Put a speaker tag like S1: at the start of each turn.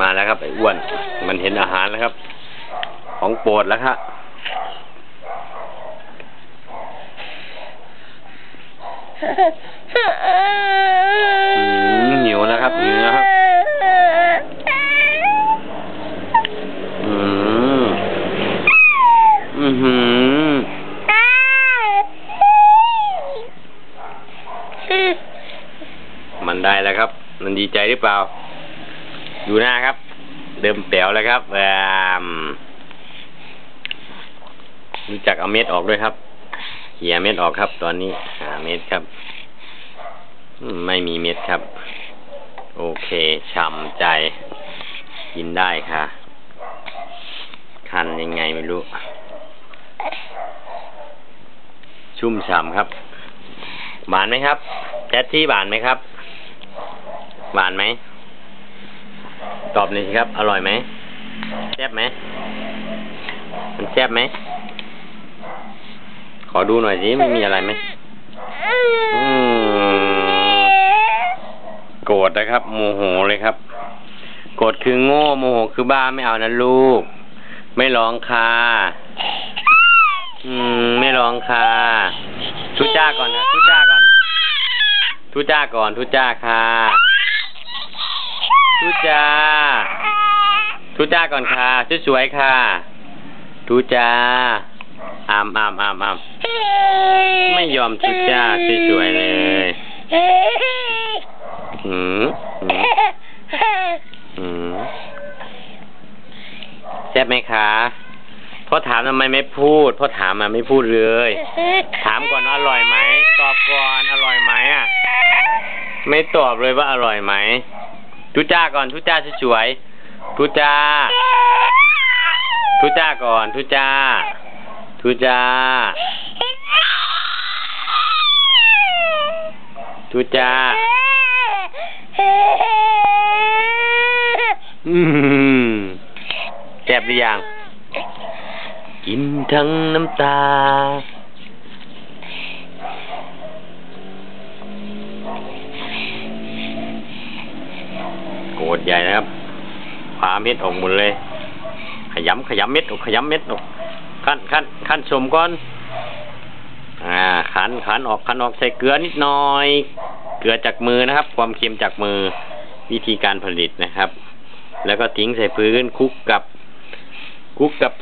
S1: มาแล้วครับไอ้อ้วน มันเห็นอาหารแล้วครับ ของโปรดแล้วครับหิวแล้วครับหิวแล้วครับอืมอือหือมันได้แล้วครับ มันดีใจหรือเปล่า ดูหน้าครับ เดิมแป๋วแล้วครับมรู้จักเอาเม็ดออกด้วยครับเขี่ยเม็ดออกครับ ตอนนี้หาเม็ดครับไม่มีเม็ดครับ โอเคช่ำใจ กินได้ค่ะ คันยังไงไม่รู้ ชุ่มฉ่ำครับ หวานไหมครับแจ๊ดที่หวานไหมครับ หวานไหม ตอบหน่อยสิครับ อร่อยไหมแซ่บไหมมันแซ่บไหม ขอดูหน่อยสิไม่มีอะไรไหมอืมโกรธนะครับ โมโหเลยครับ โกรธคือโง่ โมโหคือบ้าไม่เอานะลูก ไม่ร้องค่ะอืม ไม่ร้องค่ะทุจ้าก่อนนะทุจ้าก่อน ทุจ้าก่อนทุจ้าค่ะทุจ้า ทุจ้าก่อนค่ะชุดสวยค่ะทุจ้าอามอามอามอามไม่ยอมทุจ้าชุดสวยเลยหืมหืมแซ่บไหมคะพ่อถามทำไมไม่พูดพ่อถามมาไม่พูดเลย ถามก่อนว่าอร่อยไหมตอบก่อนอร่อยไหมอะ ไม่ตอบเลยว่าอร่อยไหมทุจ้าก่อนทุจ้าสวยๆ ทุจ้าทุจ้าก่อน ทุจ้าทุจ้าทุจ้าอืมแซ่บหรือยัง กินทั้งน้ำตา โกรธใหญ่นะครับ พาเม็ดออกหมดเลย ขยำขยำเม็ดออกขยำเม็ดออกขั้นขั้นขั้นชมก่อน อ่าขันขันออกขันออกใส่เกลือนิดหน่อย เกลือจากมือนะครับ ความเค็มจากมือวิธีการผลิตนะครับ แล้วก็ทิ้งใส่พื้นคลุกกับคลุกกับ